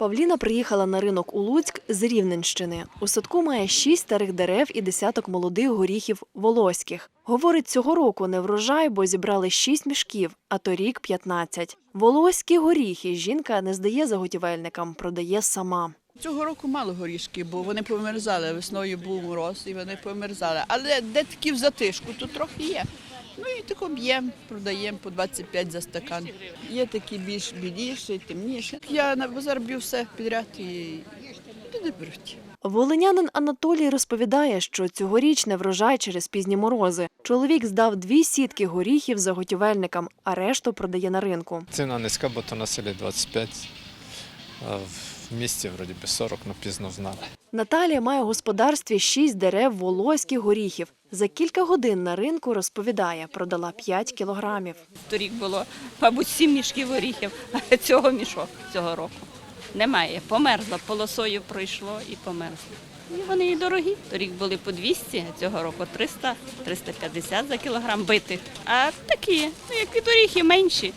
Павліна приїхала на ринок у Луцьк з Рівненщини. У садку має шість старих дерев і десяток молодих горіхів волоських. Говорить, цього року не врожай, бо зібрали шість мішків, а торік 15. Волоські горіхи жінка не здає заготівельникам, продає сама. Цього року мало горішки, бо вони померзали. Весною був мороз і вони померзали. Але де такі в затишку, то трохи є. Ну і тако б'ємо, продаємо по 25 за стакан. Є такі більш бідіші, темніші. Я на базар б'ю все підряд і люди беруть. Волинянин Анатолій розповідає, що цьогоріч не врожай через пізні морози. Чоловік здав дві сітки горіхів заготівельникам, а решту продає на ринку. Ціна низька, бо то на селі 25, а в місті вроді би 40, ну пізно знали. Наталія має у господарстві шість дерев волоських горіхів. За кілька годин на ринку розповідає, продала 5 кілограмів. Торік було, мабуть, сім мішків горіхів, а цього мішок цього року. Немає. Померзло, полосою пройшло і померзло. І вони і дорогі. Торік були по 200, а цього року 300, 350 за кілограм битих. А такі, ну як від оріхи, менші.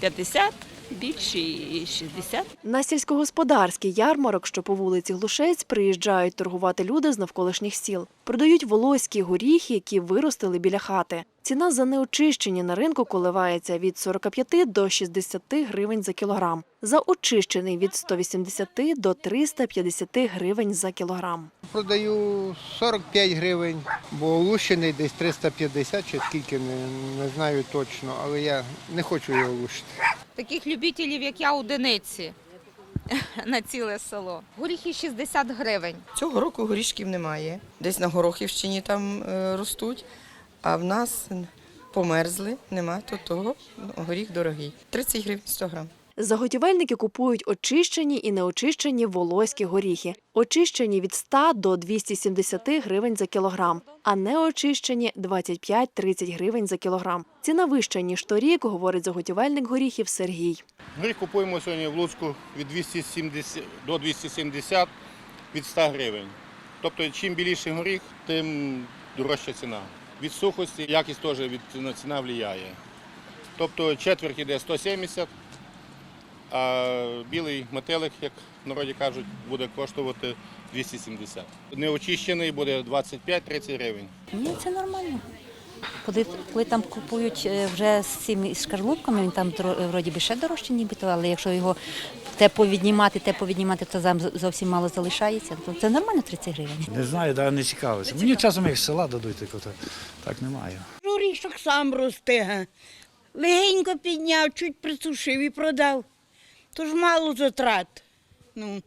50, більші і 60. На сільськогосподарський ярмарок, що по вулиці Глушець, приїжджають торгувати люди з навколишніх сіл. Продають волоські горіхи, які виростили біля хати. Ціна за неочищені на ринку коливається від 45 до 60 гривень за кілограм. За очищений від 180 до 350 гривень за кілограм. Продаю 45 гривень, бо лущений десь 350 чи скільки, не, не знаю точно, але я не хочу його лущити. Таких любителів, як я, одиниці на ціле село. Горіхи 60 гривень. Цього року горішків немає. Десь на Горохівщині там е, ростуть, а в нас померзли, нема, то того ну, горіх дорогий. 30 гривень 100 грам. Заготівельники купують очищені і неочищені волоські горіхи. Очищені від 100 до 270 гривень за кілограм, а неочищені 25-30 гривень за кілограм. Ціна вища, ніж торік, говорить заготівельник горіхів Сергій. Горіх купуємо сьогодні в Луцьку від 270 до 270 від 100 гривень. Тобто, чим більший горіх, тим дорожча ціна. Від сухості якість теж від на ціна впливає. Тобто четверть іде 170, а білий метелик, як в народі кажуть, буде коштувати 270. Неочищений буде 25-30 гривень. Ні, це нормально. Коли, коли там купують е, вже з цими шкарлупками, він там вроді би ще дорожче нібито, але якщо його те повіднімати, те повіднімати, то там зовсім мало залишається. То це нормально 30 гривень. Не знаю, да, не цікавився. Мені часом як з села дадуть, так, так немає. Горішок сам росте. Легенько підняв, чуть присушив і продав. Тож мало затрат. Ну,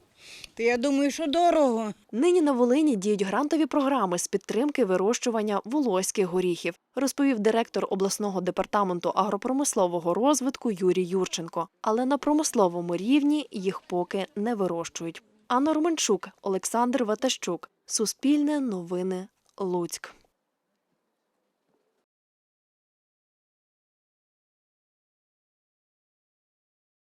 то я думаю, що дорого. Нині на Волині діють грантові програми з підтримки вирощування волоських горіхів, розповів директор обласного департаменту агропромислового розвитку Юрій Юрченко. Але на промисловому рівні їх поки не вирощують. Анна Романчук, Олександр Ватащук, Суспільне новини, Луцьк.